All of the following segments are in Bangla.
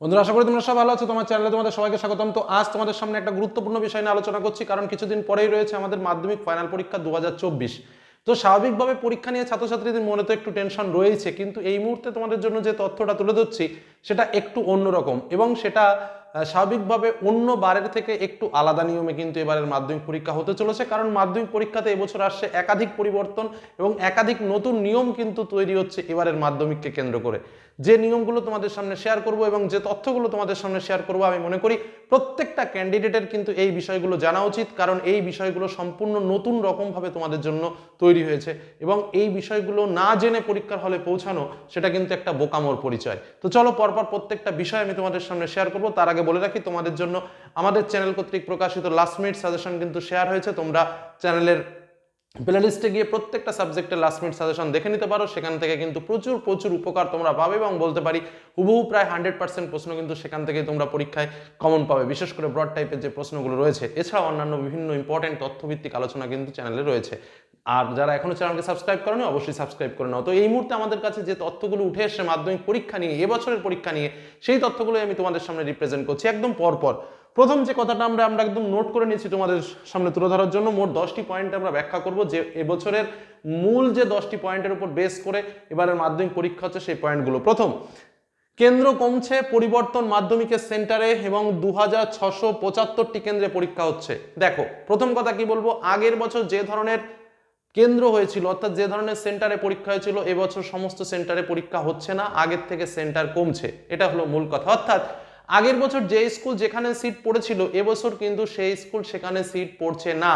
বন্ধুরা, আশা করি তোমরা সব ভালো আছো। তোমার চ্যানেলে তোমাদের সবাইকে স্বাগতম। তো আজ তোমাদের সামনে একটা গুরুত্বপূর্ণ বিষয় নিয়ে আলোচনা করছি, কারণ কিছুদিন পরেই রয়েছে আমাদের মাধ্যমিক ফাইনাল পরীক্ষা দু হাজার চব্বিশ। তো স্বাভাবিকভাবে পরীক্ষা নিয়ে ছাত্রছাত্রীদের মনে তো একটু টেনশন রয়েছে, কিন্তু এই মুহূর্তে তোমাদের জন্য যে তথ্যটা তুলে ধরছি, সেটা একটু অন্যরকম এবং সেটা স্বাভাবিকভাবে অন্য বারের থেকে একটু আলাদা নিয়মে কিন্তু এবারের মাধ্যমিক পরীক্ষা হতে চলেছে, কারণ মাধ্যমিক পরীক্ষাতে এবছর আসছে একাধিক পরিবর্তন এবং একাধিক নতুন নিয়ম কিন্তু তৈরি হচ্ছে এবারের মাধ্যমিককে কেন্দ্র করে। যে নিয়মগুলো তোমাদের সামনে শেয়ার করব এবং যে তথ্যগুলো তোমাদের সামনে শেয়ার করব, আমি মনে করি প্রত্যেকটা ক্যান্ডিডেটের কিন্তু এই বিষয়গুলো জানা উচিত। কারণ এই বিষয়গুলো সম্পূর্ণ নতুন রকমভাবে তোমাদের জন্য তৈরি হয়েছে এবং এই বিষয়গুলো না জেনে পরীক্ষার হলে পৌঁছানো, সেটা কিন্তু একটা বোকামোর পরিচয়। তো চলো পরপর প্রত্যেকটা বিষয় আমি তোমাদের সামনে শেয়ার করব। তার আগে বলে রাখি, তোমাদের জন্য আমাদের চ্যানেল কর্তৃক প্রকাশিত লাস্ট মিনিট সাজেশন কিন্তু শেয়ার হয়েছে। তোমরা চ্যানেলের প্লেলিস্টে গিয়ে প্রত্যেকটা সাবজেক্টের লাস্ট মিনিট সাজেশন দেখে নিতে পারো। সেখান থেকে কিন্তু প্রচুর প্রচুর উপকার তোমরা পাবে এবং বলতে পারি হুবহু প্রায় হান্ড্রেড পার্সেন্ট প্রশ্ন কিন্তু সেখান থেকে তোমরা পরীক্ষায় কমন পাবে। বিশেষ করে ব্রড টাইপের যে প্রশ্নগুলো রয়েছে, এছাড়াও অন্যান্য বিভিন্ন ইম্পর্টেন্ট তথ্যভিত্তিক আলোচনা কিন্তু চ্যানেলে রয়েছে। আর যারা এখনও চ্যানেলকে সাবস্ক্রাইব করেনি, অবশ্যই সাবস্ক্রাইব করে নাও। তো এই মুহূর্তে আমাদের কাছে যে তথ্যগুলো উঠে এসছে, মাধ্যমিক পরীক্ষা নিয়ে এবছরের পরীক্ষা নিয়ে, সেই তথ্যগুলোই আমি তোমাদের সামনে রিপ্রেজেন্ট করছি একদম পরপর। প্রথম যে কথাটা আমরা আমরা একদম নোট করে নিয়েছি তোমাদের সামনে তুলে ধরার জন্য, মোট দশটি পয়েন্ট আমরা ব্যাখ্যা করব যে এবছরের মূল যে দশটি পয়েন্টের উপর বেস করে এবারের মাধ্যমিক পরীক্ষা হচ্ছে সেই পয়েন্টগুলো প্রথম, কেন্দ্র কমছে পরিবর্তন মাধ্যমিকের সেন্টারে এবং দু হাজার ছশো পঁচাত্তরটি কেন্দ্রে পরীক্ষা হচ্ছে। দেখো, প্রথম কথা কি বলব? আগের বছর যে ধরনের কেন্দ্র হয়েছিল, অর্থাৎ যে ধরনের সেন্টারে পরীক্ষা হয়েছিল, এবছর সমস্ত সেন্টারে পরীক্ষা হচ্ছে না, আগের থেকে সেন্টার কমছে। এটা হলো মূল কথা। অর্থাৎ আগের বছর যে স্কুল যেখানে সিট পড়েছিল, এবছর কিন্তু সেই স্কুল সেখানে সিট পড়ছে না।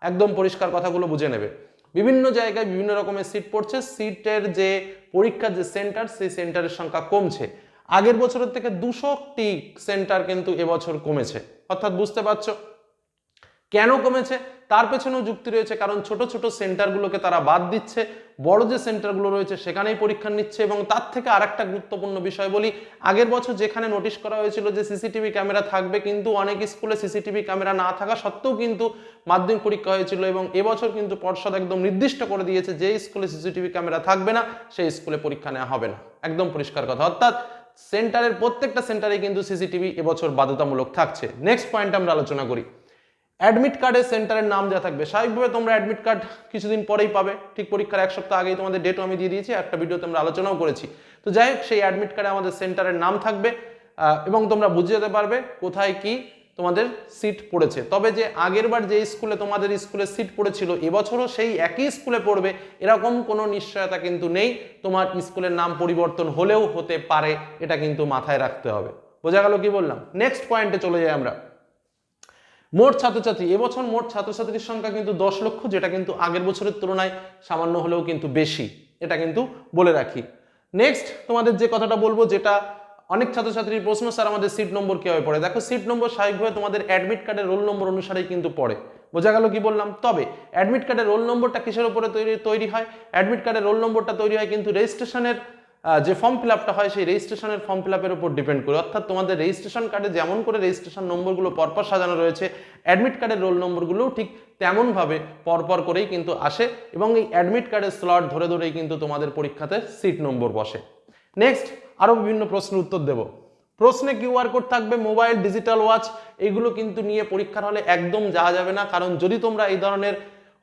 একদম পরিষ্কার কথাগুলো বুঝে নেবে। বিভিন্ন জায়গায় বিভিন্ন রকমের সিট পড়ছে। সিটের যে পরীক্ষার যে সেন্টার সেই সেন্টারের সংখ্যা কমছে। আগের বছরের থেকে দুশোটি সেন্টার কিন্তু এবছর কমেছে। অর্থাৎ বুঝতে পারছ? কেন কমেছে? তার পেছনেও যুক্তি রয়েছে, কারণ ছোট ছোট সেন্টারগুলোকে তারা বাদ দিচ্ছে, বড় যে সেন্টারগুলো রয়েছে সেখানেই পরীক্ষা নিচ্ছে এবং তার থেকে আরেকটা গুরুত্বপূর্ণ বিষয় বলি, আগের বছর যেখানে নোটিশ করা হয়েছিল যে সিসিটিভি ক্যামেরা থাকবে, কিন্তু অনেক স্কুলে সিসিটিভি ক্যামেরা না থাকা সত্ত্বেও কিন্তু মাধ্যমিক পরীক্ষা হয়েছিল এবং এবছর কিন্তু পর্ষদ একদম নির্দিষ্ট করে দিয়েছে যে স্কুলে সিসিটিভি ক্যামেরা থাকবে না, সেই স্কুলে পরীক্ষা নেওয়া হবে না। একদম পরিষ্কার কথা। অর্থাৎ সেন্টারের প্রত্যেকটা সেন্টারে কিন্তু সিসিটিভি এবছর বাধ্যতামূলক থাকছে। নেক্সট পয়েন্ট আমরা আলোচনা করি। অ্যাডমিট কার্ডের সেন্টারের নাম যা থাকবে। স্বাভাবিকভাবে তোমরা অ্যাডমিট কার্ড কিছুদিন পরেই পাবে। ঠিক পরীক্ষার এক সপ্তাহ আগেই তোমাদের ডেটও আমি দিয়ে দিয়েছি। একটা ভিডিওতে আমরা আলোচনাও করেছি। তো যাই হোক, সেই অ্যাডমিট কার্ডে আমাদের সেন্টারের নাম থাকবে এবং তোমরা বুঝে যেতে পারবে কোথায় কি তোমাদের সিট পড়েছে। তবে যে আগের বার যে স্কুলে তোমাদের স্কুলে সিট পড়েছিল, এবছরও সেই একই স্কুলে পড়বে। এরকম কোনো নিশ্চয়তা কিন্তু নেই। তোমার স্কুলের নাম পরিবর্তন হলেও হতে পারে, এটা কিন্তু মাথায় রাখতে হবে। বোঝা গেল কি বললাম? নেক্সট পয়েন্টে চলে যাই আমরা। মোট ছাত্রছাত্রী, এবছর মোট ছাত্রছাত্রীর সংখ্যা কিন্তু দশ লক্ষ, যেটা কিন্তু আগের বছরের তুলনায় সামান্য হলেও কিন্তু বেশি। এটা কিন্তু বলে রাখি। নেক্সট তোমাদের যে কথাটা বলব, যেটা অনেক ছাত্রছাত্রীর প্রশ্ন, স্যার, আমাদের সিট নম্বর কীভাবে পড়ে? দেখো সিট নম্বর স্বাভাবিকভাবে তোমাদের অ্যাডমিট কার্ডের রোল নম্বর অনুসারেই কিন্তু পড়ে। বোঝা গেল কি বললাম? তবে অ্যাডমিট কার্ডের রোল নম্বরটা কিসের উপরে তৈরি তৈরি হয়? অ্যাডমিট কার্ডের রোল নম্বরটা তৈরি হয় কিন্তু রেজিস্ট্রেশনের যে ফর্ম ফিল আপটা হয়, সেই রেজিস্ট্রেশনের ফর্ম ফিল আপের উপর ডিপেন্ড করে। অর্থাৎ তোমাদের রেজিস্ট্রেশন কার্ডে যেমন করে রেজিস্ট্রেশন নম্বরগুলো পরপর সাজানো রয়েছে অ্যাডমিট কার্ডের রোল নম্বরগুলোও ঠিক তেমনভাবে পরপর করেই কিন্তু আসে এবং এই অ্যাডমিট কার্ডের স্লট ধরে ধরেই কিন্তু তোমাদের পরীক্ষাতে সিট নম্বর বসে। নেক্সট আরও বিভিন্ন প্রশ্নের উত্তর দেব। প্রশ্নে কিউআর কোড থাকবে মোবাইল ডিজিটাল ওয়াচ এগুলো কিন্তু নিয়ে পরীক্ষার হলে একদম যাওয়া যাবে না। কারণ যদি তোমরা এই ধরনের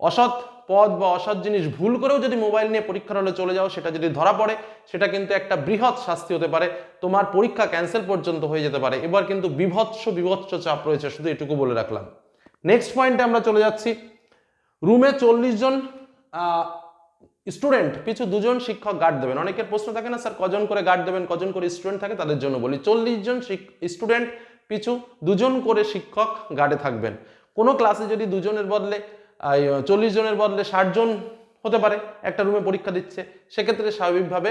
অসৎ পদ বা অসৎ জিনিস ভুল করেও যদি মোবাইল নিয়ে পরীক্ষার হলে চলে যাও, সেটা যদি ধরা পড়ে, সেটা কিন্তু একটা বৃহৎ শাস্তি হতে পারে। তোমার পরীক্ষা ক্যান্সেল পর্যন্ত হয়ে যেতে পারে। এবার কিন্তু বিভৎস বিভৎস চাপ রয়েছে, শুধু এটুকু বলে রাখলাম। নেক্সট পয়েন্টে আমরা চলে যাচ্ছি। রুমে চল্লিশ জন স্টুডেন্ট পিছু দুজন শিক্ষক গার্ড দেবেন। অনেকের প্রশ্ন থাকে না, স্যার, কজন করে গার্ড দেবেন, কজন করে স্টুডেন্ট থাকে? তাদের জন্য বলি। চল্লিশ জন স্টুডেন্ট পিছু দুজন করে শিক্ষক গার্ডে থাকবেন। কোনো ক্লাসে যদি দুজনের বদলে চল্লিশ জনের বদলে ষাট জন হতে পারে, একটা রুমে পরীক্ষা দিচ্ছে। সেক্ষেত্রে স্বাভাবিকভাবে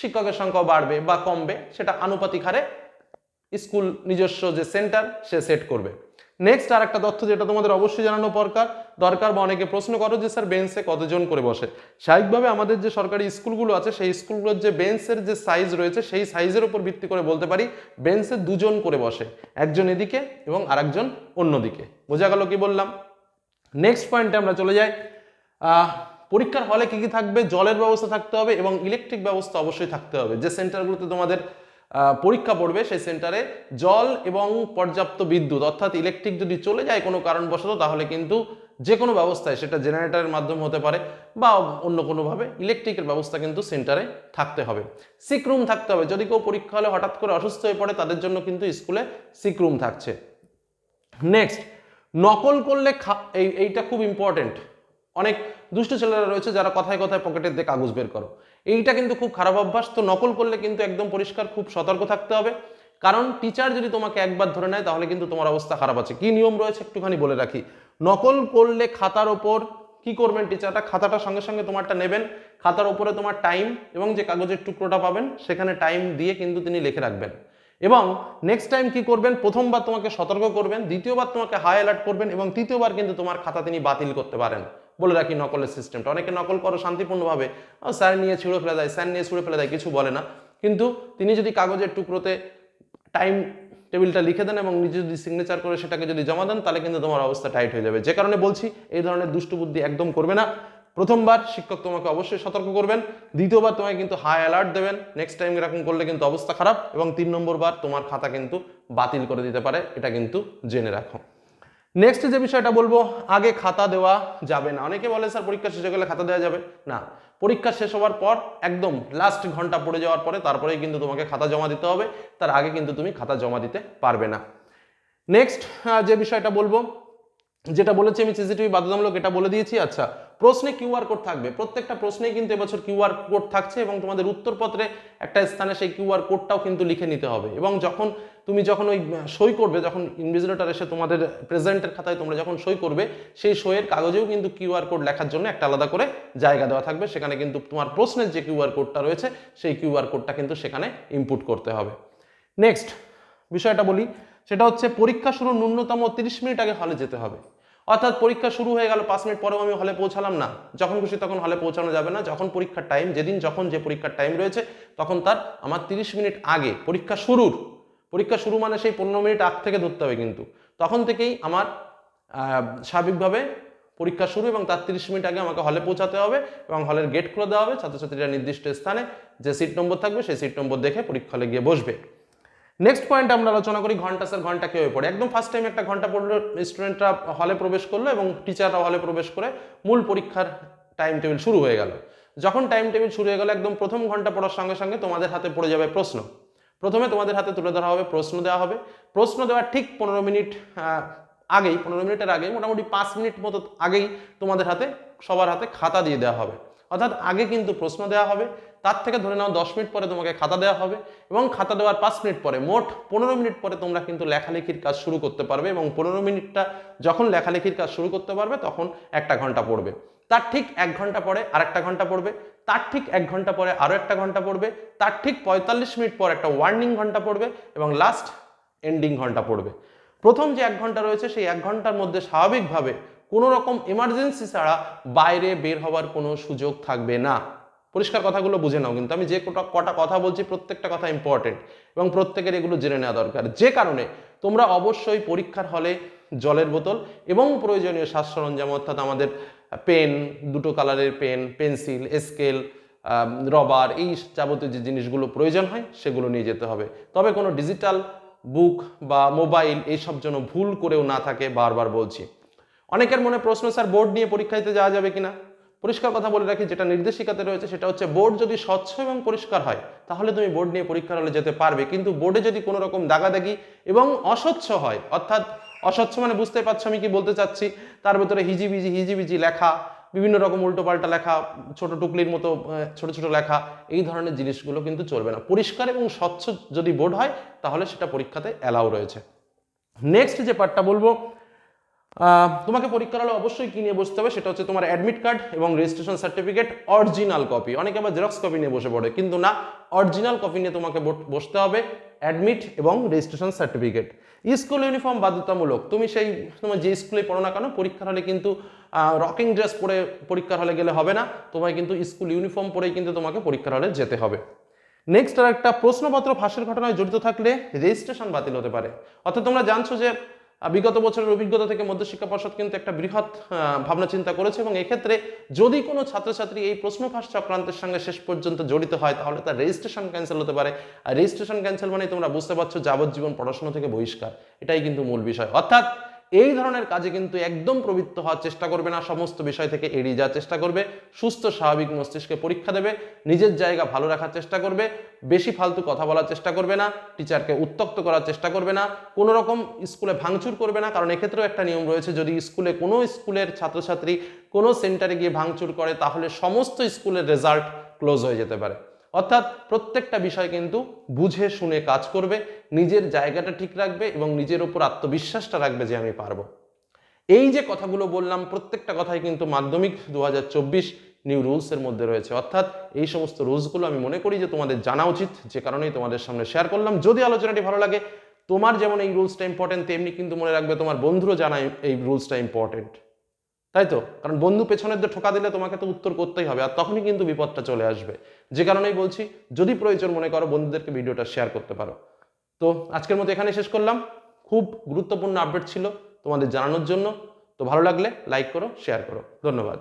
শিক্ষকের সংখ্যা বাড়বে বা কমবে। সেটা আনুপাতিক হারে স্কুল নিজস্ব যে সেন্টার সে সেট করবে। নেক্সট আর একটা তথ্য যেটা তোমাদের অবশ্যই জানানো দরকার দরকার বা অনেকে প্রশ্ন করো যে, স্যার বেঞ্চে কতজন করে বসে? স্বাভাবিকভাবে আমাদের যে সরকারি স্কুলগুলো আছে, সেই স্কুলগুলোর যে বেঞ্চের যে সাইজ রয়েছে, সেই সাইজের উপর ভিত্তি করে বলতে পারি বেঞ্চে দুজন করে বসে। একজন এদিকে এবং আরেকজন অন্যদিকে। বোঝা গেল কি বললাম? নেক্সট পয়েন্টে আমরা চলে যাই। পরীক্ষার হলে কি কি থাকবে? জলের ব্যবস্থা থাকতে হবে এবং ইলেকট্রিক ব্যবস্থা অবশ্যই থাকতে হবে। যে সেন্টারগুলোতে তোমাদের পরীক্ষা পড়বে, সেই সেন্টারে জল এবং পর্যাপ্ত বিদ্যুৎ, অর্থাৎ ইলেকট্রিক যদি চলে যায় কোনো কারণবশত, তাহলে কিন্তু যে কোনো ব্যবস্থায় সেটা জেনারেটরের মাধ্যমে হতে পারে বা অন্য কোনোভাবে ইলেকট্রিকের ব্যবস্থা কিন্তু সেন্টারে থাকতে হবে। সিক রুম থাকতে হবে। যদি কেউ পরীক্ষা হলে হঠাৎ করে অসুস্থ হয়ে পড়ে, তাদের জন্য কিন্তু স্কুলে সিক রুম থাকছে। নেক্সট নকল করলে এই এইটা খুব ইম্পর্টেন্ট অনেক দুষ্ট ছেলেরা রয়েছে যারা কথায় কথায় পকেটের দিয়ে কাগজ বের করো। এইটা কিন্তু খুব খারাপ অভ্যাস। তো নকল করলে কিন্তু একদম পরিষ্কার, খুব সতর্ক থাকতে হবে। কারণ টিচার যদি তোমাকে একবার ধরে নেয়, তাহলে কিন্তু তোমার অবস্থা খারাপ আছে। কি নিয়ম রয়েছে একটুখানি বলে রাখি। নকল করলে খাতার ওপর কি করবেন টিচারটা খাতাটার সঙ্গে সঙ্গে তোমারটা নেবেন। খাতার ওপরে তোমার টাইম এবং যে কাগজের টুকরোটা পাবেন, সেখানে টাইম দিয়ে কিন্তু তিনি লিখে রাখবেন। এবং নেক্সট টাইম কি করবেন? প্রথমবার তোমাকে সতর্ক করবেন, দ্বিতীয়বার তোমাকে হাই অ্যালার্ট করবেন এবং তৃতীয়বার কিন্তু তোমার খাতা তিনি বাতিল করতে পারেন। বলে রাখি নকলের সিস্টেমটা অনেকে নকল করো শান্তিপূর্ণভাবে। স্যার নিয়ে ছুঁড়ে ফেলে দেয় স্যার নিয়ে ছুঁড়ে ফেলে দেয়, কিছু বলে না। কিন্তু তিনি যদি কাগজের টুকরোতে টাইম টেবিলটা লিখে দেন এবং নিজে যদি সিগনেচার করে সেটাকে যদি জমা দেন, তাহলে কিন্তু তোমার অবস্থা টাইট হয়ে যাবে। যে কারণে বলছি, এই ধরনের দুষ্টু বুদ্ধি একদম করবে না। প্রথমবার শিক্ষক তোমাকে অবশ্যই সতর্ক করবেন, দ্বিতীয়বার তোমাকে কিন্তু হাই অ্যালার্ট দেবেন নেক্সট টাইম এরকম করলে কিন্তু অবস্থা খারাপ এবং তিন নম্বরবার তোমার খাতা কিন্তু বাতিল করে দিতে পারে, এটা কিন্তু জেনে রাখো। নেক্সট যে বিষয়টা বলব, আগে খাতা দেওয়া যাবে না। অনেকে বলে, স্যার, পরীক্ষা শেষ হয়ে গেলে খাতা দেওয়া যাবে? না, পরীক্ষা শেষ হওয়ার পর একদম লাস্ট ঘণ্টা পড়ে যাওয়ার পরে তারপরেই কিন্তু তোমাকে খাতা জমা দিতে হবে। তার আগে কিন্তু তুমি খাতা জমা দিতে পারবে না। নেক্সট যে বিষয়টা বলব, যেটা বলেছি আমি সিসিটিভি বাধ্যতামূলক এটা বলে দিয়েছি। আচ্ছা প্রশ্নে কিউআর কোড থাকবে। প্রত্যেকটা প্রশ্নেই কিন্তু এবছর কিউআর কোড থাকছে এবং তোমাদের উত্তরপত্রে একটা স্থানে সেই কিউআর কোডটাও কিন্তু লিখে নিতে হবে। এবং যখন তুমি যখন ওই সই করবে, যখন ইনভিজিলেটর এসে তোমাদের প্রেজেন্টের খাতায় তোমরা যখন সই করবে, সেই সইয়ের কাগজেও কিন্তু কিউআর কোড লেখার জন্য একটা আলাদা করে জায়গা দেওয়া থাকবে। সেখানে কিন্তু তোমার প্রশ্নের যে কিউআর কোডটা রয়েছে, সেই কিউআর কোডটা কিন্তু সেখানে ইনপুট করতে হবে। নেক্সট বিষয়টা বলি। সেটা হচ্ছে পরীক্ষা শুরু ন্যূনতম তিরিশ মিনিট আগে হলে যেতে হবে। অর্থাৎ পরীক্ষা শুরু হয়ে গেল, পাঁচ মিনিট পরেও আমি হলে পৌঁছালাম না। যখন খুশি তখন হলে পৌঁছানো যাবে না, যখন পরীক্ষার টাইম যেদিন যখন যে পরীক্ষার টাইম রয়েছে, তখন তার আমার তিরিশ মিনিট আগে পরীক্ষা শুরুর। পরীক্ষা শুরু মানে সেই পনেরো মিনিট আগ থেকে ধরতে হবে কিন্তু। তখন থেকেই আমার স্বাভাবিকভাবে পরীক্ষা শুরু এবং তার তিরিশ মিনিট আগে আমাকে হলে পৌঁছাতে হবে এবং হলের গেট খুলে দেওয়া হবে। ছাত্রছাত্রীরা নির্দিষ্ট স্থানে যে সিট নম্বর থাকবে, সেই সিট নম্বর দেখে পরীক্ষা হলে গিয়ে বসবে। নেক্সট পয়েন্ট আমরা আলোচনা করি ঘণ্টা স্যার, ঘণ্টা কেউ পড়ে? একদম ফার্স্ট টাইম একটা ঘণ্টা পড়ল স্টুডেন্টরা হলে প্রবেশ করল এবং টিচাররা হলে প্রবেশ করে মূল পরীক্ষার টাইম টেবিল শুরু হয়ে গেল। যখন টাইম টেবিল শুরু হয়ে গেল, একদম প্রথম ঘণ্টা পড়ার সঙ্গে সঙ্গে তোমাদের হাতে পড়ে যাবে প্রশ্ন। প্রথমে তোমাদের হাতে তুলে ধরা হবে, প্রশ্ন দেওয়া হবে। প্রশ্ন দেওয়ার ঠিক পনেরো মিনিট আগেই, পনেরো মিনিটের আগেই, মোটামুটি পাঁচ মিনিট মতো আগেই তোমাদের হাতে, সবার হাতে খাতা দিয়ে দেওয়া হবে। অর্থাৎ আগে কিন্তু প্রশ্ন দেওয়া হবে তার থেকে ধরে নাও দশ মিনিট পরে তোমাকে খাতা দেওয়া হবে এবং খাতা দেওয়ার পাঁচ মিনিট পরে, মোট পনেরো মিনিট পরে তোমরা কিন্তু লেখালেখির কাজ শুরু করতে পারবে এবং পনেরো মিনিটটা যখন লেখালেখির কাজ শুরু করতে পারবে তখন একটা ঘণ্টা পড়বে। তার ঠিক এক ঘণ্টা পরে আরেকটা ঘণ্টা পড়বে, তার ঠিক এক ঘণ্টা পরে আরও একটা ঘণ্টা পড়বে, তার ঠিক পঁয়তাল্লিশ মিনিট পর একটা ওয়ার্নিং ঘণ্টা পড়বে এবং লাস্ট এন্ডিং ঘণ্টা পড়বে। প্রথম যে এক ঘণ্টা রয়েছে সেই এক ঘণ্টার মধ্যে স্বাভাবিকভাবে কোনো রকম এমার্জেন্সি ছাড়া বাইরে বের হওয়ার কোনো সুযোগ থাকবে না। পরিষ্কার কথাগুলো বুঝে নাও, কিন্তু আমি যে কটা কটা কথা বলছি প্রত্যেকটা কথা ইম্পর্টেন্ট এবং প্রত্যেকের এগুলো জেনে নেওয়া দরকার। যে কারণে তোমরা অবশ্যই পরীক্ষার হলে জলের বোতল এবং প্রয়োজনীয় শ্বাস সরঞ্জাম অর্থাৎ আমাদের পেন, দুটো কালারের পেন, পেন্সিল, স্কেল রবার, এই যাবতীয় যে জিনিসগুলো প্রয়োজন হয় সেগুলো নিয়ে যেতে হবে। তবে কোনো ডিজিটাল বুক বা মোবাইল এইসব যেন ভুল করেও না থাকে, বারবার বলছি। অনেকের মনে প্রশ্ন, স্যার, বোর্ড নিয়ে পরীক্ষা দিতে যাওয়া যাবে কিনা? পরিষ্কার কথা বলে রাখি, যেটা নির্দেশিকাতে রয়েছে সেটা হচ্ছে বোর্ড যদি স্বচ্ছ এবং পরিষ্কার হয়, তাহলে তুমি বোর্ড নিয়ে পরীক্ষার হলে যেতে পারবে। কিন্তু বোর্ডে যদি কোনো রকম দাগাদাগি এবং অস্বচ্ছ হয়, অর্থাৎ অস্বচ্ছ মানে বুঝতে পারছ আমি কি বলতে চাচ্ছি, তার ভেতরে হিজিবিজি হিজিবিজি লেখা, বিভিন্ন রকম উল্টোপাল্টা লেখা, ছোট টুকলির মতো ছোট ছোট লেখা, এই ধরনের জিনিসগুলো কিন্তু চলবে না। পরিষ্কার এবং স্বচ্ছ যদি বোর্ড হয়, তাহলে সেটা পরীক্ষাতে অ্যালাউ রয়েছে। নেক্সট যে পার্টটা বলব তোমাকে পরীক্ষার হলে অবশ্যই কি নিয়ে বসতে হবে সেটা হচ্ছে তোমার অ্যাডমিট কার্ড এবং রেজিস্ট্রেশন সার্টিফিকেট অরিজিনাল কপি অনেকে আবার জেরক্স কপি নিয়ে বসে পড়ে, কিন্তু না অরিজিনাল কপি নিয়ে তোমাকে বসতে হবে অ্যাডমিট এবং রেজিস্ট্রেশন সার্টিফিকেট স্কুল ইউনিফর্ম বাধ্যতামূলক। তুমি সেই, তোমার যে স্কুলে পড়ো না কেন, পরীক্ষার হলে কিন্তু রকিং ড্রেস পরে পরীক্ষার হলে গেলে হবে না, তোমায় কিন্তু স্কুল ইউনিফর্ম পরেই কিন্তু তোমাকে পরীক্ষার হলে যেতে হবে। নেক্সট আর একটা প্রশ্নপত্র ফাঁসের ঘটনায় জড়িত থাকলে রেজিস্ট্রেশন বাতিল হতে পারে। অর্থাৎ তোমরা জানছো যে বিগত বছরের অভিজ্ঞতা থেকে মধ্যশিক্ষা পর্ষদ কিন্তু একটা বৃহৎ ভাবনা চিন্তা করেছে এবং এক্ষেত্রে যদি কোনো ছাত্রছাত্রী এই প্রশ্ন ফাঁস চক্রান্তের সঙ্গে শেষ পর্যন্ত জড়িত হয়, তাহলে তার রেজিস্ট্রেশন ক্যান্সেল হতে পারে। আর রেজিস্ট্রেশন ক্যান্সেল মানে তোমরা বুঝতে পারছ যাবজ্জীবন পড়াশোনা থেকে বহিষ্কার। এটাই কিন্তু মূল বিষয়। অর্থাৎ এই ধরনের কাজে কিন্তু একদম প্রবৃত্ত হওয়ার চেষ্টা করবে না, সমস্ত বিষয় থেকে এড়িয়ে যাওয়ার চেষ্টা করবে, সুস্থ, স্বাভাবিক মস্তিষ্কে পরীক্ষা দেবে, নিজের জায়গা ভালো রাখার চেষ্টা করবে, বেশি ফালতু কথা বলার চেষ্টা করবে না, টিচারকে উত্তক্ত করার চেষ্টা করবে না, কোনো রকম স্কুলে ভাঙচুর করবে না, কারণ এক্ষেত্রেও একটা নিয়ম রয়েছে, যদি স্কুলে কোনো স্কুলের ছাত্রছাত্রী কোনো সেন্টারে গিয়ে ভাঙচুর করে, তাহলে সমস্ত স্কুলের রেজাল্ট ক্লোজ হয়ে যেতে পারে। অর্থাৎ প্রত্যেকটা বিষয় কিন্তু বুঝে শুনে কাজ করবে, নিজের জায়গাটা ঠিক রাখবে এবং নিজের উপর আত্মবিশ্বাসটা রাখবে যে আমি পারব। এই যে কথাগুলো বললাম, প্রত্যেকটা কথাই কিন্তু মাধ্যমিক দু হাজার চব্বিশ নিউ রুলসের মধ্যে রয়েছে। অর্থাৎ এই সমস্ত রুলসগুলো আমি মনে করি যে তোমাদের জানা উচিত, যে কারণেই তোমাদের সামনে শেয়ার করলাম। যদি আলোচনাটি ভালো লাগে, তোমার যেমন এই রুলসটা ইম্পর্টেন্ট তেমনি কিন্তু মনে রাখবে তোমার বন্ধুরও জানা এই রুলসটা ইম্পর্টেন্ট তাই তো? কারণ বন্ধু পেছনের দিয়ে ঠোকা দিলে তোমাকে তো উত্তর করতেই হবে, আর তখনই কিন্তু বিপদটা চলে আসবে। যে কারণেই বলছি, যদি প্রয়োজন মনে করো, বন্ধুদেরকে ভিডিওটা শেয়ার করতে পারো। তো আজকের মতো এখানে শেষ করলাম। খুব গুরুত্বপূর্ণ আপডেট ছিল তোমাদের জানানোর জন্য। তো ভালো লাগলে লাইক করো শেয়ার করো। ধন্যবাদ।